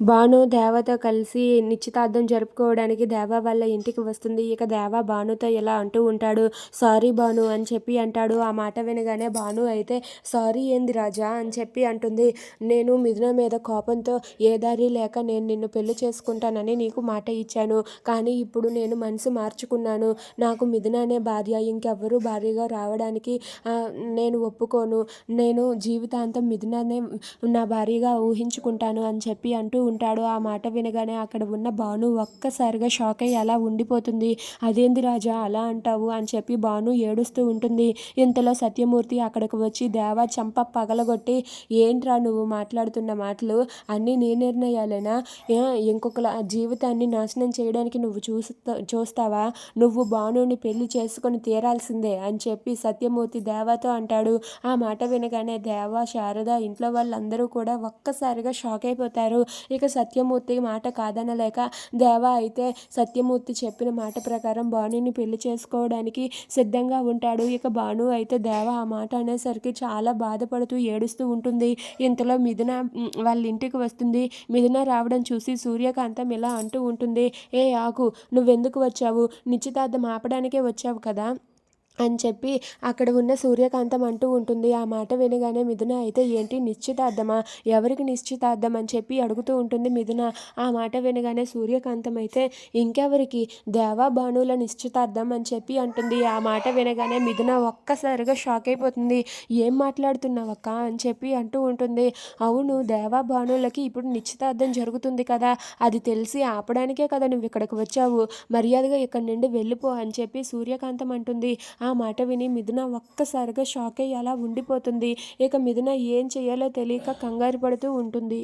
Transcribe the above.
భాను దేవతో కలిసి నిశ్చితార్థం జరుపుకోవడానికి దేవ వాళ్ళ ఇంటికి వస్తుంది. ఇక దేవ భానుతో ఇలా అంటూ ఉంటాడు. సారీ భాను అని చెప్పి అంటాడు. ఆ మాట వినగానే భాను అయితే సారీ ఏంది రాజా అని చెప్పి అంటుంది. నేను మిథున మీద కోపంతో ఏ దారి లేక నేను నిన్ను పెళ్ళి చేసుకుంటానని నీకు మాట ఇచ్చాను. కానీ ఇప్పుడు నేను మనసు మార్చుకున్నాను. నాకు మిథున అనే భార్య ఇంకెవ్వరూ భార్యగా రావడానికి నేను ఒప్పుకోను. నేను జీవితాంతం మిథుననే నా భార్యగా ఊహించుకుంటాను అని చెప్పి అంటూ ఉంటాడు ఆ మాట వినగానే అక్కడ ఉన్న భాను ఒక్కసారిగా షాక్ అయ్యి అలా ఉండిపోతుంది. అదేంది రాజా అలా అంటావు? అని చెప్పి భాను ఏడుస్తూ ఉంటుంది. ఇంతలో సత్యమూర్తి అక్కడికి వచ్చి దేవా చంప పగలగొట్టి ఏంట్రా నువ్వు మాట్లాడుతున్న మాటలు? అన్నీ నీ నిర్ణయాలేనా? ఇంకొకల జీవితాన్ని నాశనం చేయడానికి నువ్వు చూస్తా చూస్తావా? నువ్వు భానుని పెళ్ళి చేసుకొని తీరాల్సిందే అని చెప్పి సత్యమూర్తి దేవాతో అంటాడు. ఆ మాట వినగానే దేవ శారద ఇంట్లో వాళ్ళందరూ కూడా ఒక్కసారిగా షాక్ అయిపోతారు. ఇక సత్యమూర్తి మాట కాదనలేక దేవ అయితే సత్యమూర్తి చెప్పిన మాట ప్రకారం భానుని పెళ్ళి చేసుకోవడానికి సిద్ధంగా ఉంటాడు. ఇక భాను అయితే దేవ ఆ మాట అనేసరికి చాలా బాధపడుతూ ఏడుస్తూ ఉంటుంది. ఇంతలో మిథున వాళ్ళ ఇంటికి వస్తుంది. మిథున రావడం చూసి సూర్యకాంతం ఇలా అంటూ ఉంటుంది. ఏ ఆకు నువ్వెందుకు వచ్చావు? నిశ్చితార్థం ఆపడానికే వచ్చావు కదా? అని చెప్పి అక్కడ ఉన్న సూర్యకాంతం అంటూ ఉంటుంది. ఆ మాట వినగానే మిథున అయితే ఏంటి? నిశ్చితార్థమా? ఎవరికి నిశ్చితార్థం అని చెప్పి అడుగుతూ ఉంటుంది మిథున. ఆ మాట వినగానే సూర్యకాంతం అయితే ఇంకెవరికి? దేవా భానుల నిశ్చితార్థం అని చెప్పి అంటుంది. ఆ మాట వినగానే మిథున ఒక్కసారిగా షాక్ అయిపోతుంది. ఏం మాట్లాడుతున్నావు అక్క అని చెప్పి అంటూ ఉంటుంది. అవును దేవా భానులకి ఇప్పుడు నిశ్చితార్థం జరుగుతుంది కదా. అది తెలిసి ఆపడానికే కదా నువ్వు ఇక్కడికి వచ్చావు. మర్యాదగా ఇక్కడి నుండి వెళ్ళిపో అని చెప్పి సూర్యకాంతం అంటుంది. ఆ మాట విని మిథున ఒక్కసారిగా షాక్ అయ్యి అలా ఉండిపోతుంది. ఇక మిథున ఏం చేయాలో తెలియక కంగారు పడుతూ ఉంటుంది.